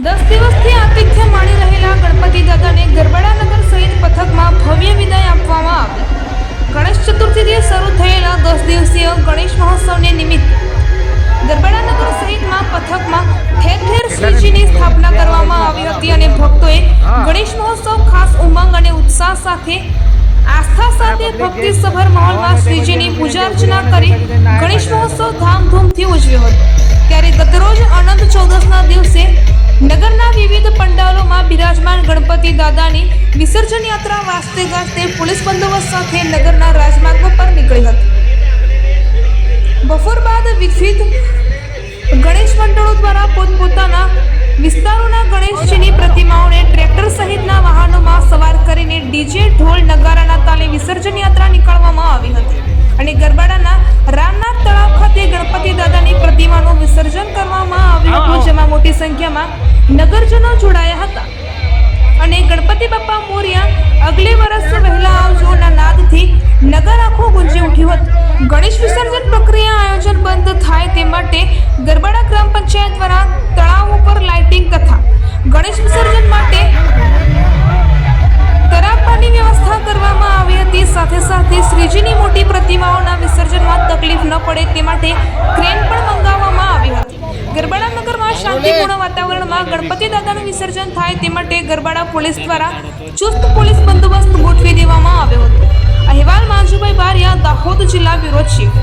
દસ દિવસથી આતિથ્ય માણી રહેલા ગણપતિ દાદાને ગરબડાનગર સહિત પથકમાં ભવ્ય વિદાય આપવામાં આવી. ગણેશ ચતુર્થીથી શરૂ થયેલા દસ દિવસીય ગણેશ મહોત્સવને નિમિત્ત ગરબડાનગર સહિતમાં પથકમાં ઠેર ઠેર શ્રીજીની સ્થાપના કરવામાં આવી હતી અને ભક્તોએ ગણેશ મહોત્સવ ખાસ ઉમંગ અને ઉત્સાહ સાથે આસ્થા સાથે ભક્તિસભર માહોલમાં શ્રીજીની પૂજા અર્ચના કરી ગણેશ મહોત્સવ ધામધૂમથી ઉજવ્યો હતો. ત્યારે ગતરોજ અનંત ચૌદસના દિવસે નગરના વિવિધ પંડાલોમાં બિરાજમાન ગણપતિ દાદાની વિસર્જન યાત્રા વાસ્તે ગાજતે પોલીસ બંદોબસ્ત સાથે નગરના રાજમાર્ગો પર નીકળી હતી. બપોર બાદ વિવિધ ગણેશ મંડળો દ્વારા પોતપોતાના વિસ્તારોના ગણેશજીની પ્રતિમાઓને ટ્રેક્ટર સહિતના વાહનોમાં સવાર કરીને ડીજે ઢોલ નગારાના તાલે વિસર્જન યાત્રા નીકળવામાં આવી હતી. સંખ્યામાં નગરજનો જોડાયા હતા. અને ગણપતિ બાપા મોર્યા અગલે વર્ષ વહેલા આવજોના નાદથી નગર આખું ગુંજી ઉઠ્યું હતું. ગણેશ વિસર્જન પ્રક્રિયા આયોજન બંધ થાય તે માટે ગરબાડા ગ્રામ પંચાયત દ્વારા તળાવ ઉપર લાઇટિંગ તથા ગણેશ વિસર્જન માટે તરાપાની વ્યવસ્થા કરવામાં આવી હતી. સાથે સાથે શ્રીજીની મોટી પ્રતિમાઓના વિસર્જનમાં તકલીફ ન પડે તે માટે ક્રેન પણ મંગાવવામાં આવી હતી ગરબાડા નગરમાં શાંતિપૂર્ણ વાતાવરણમાં ગણપતિ દાદાનું વિસર્જન થાય તે માટે ગરબાડા પોલીસ દ્વારા ચુસ્ત પોલીસ બંદોબસ્ત ગોઠવી દેવામાં આવ્યો હતો. અહેવાલ માંજુભાઈ બારિયા દાહોદ જિલ્લા બ્યુરો ચીફ.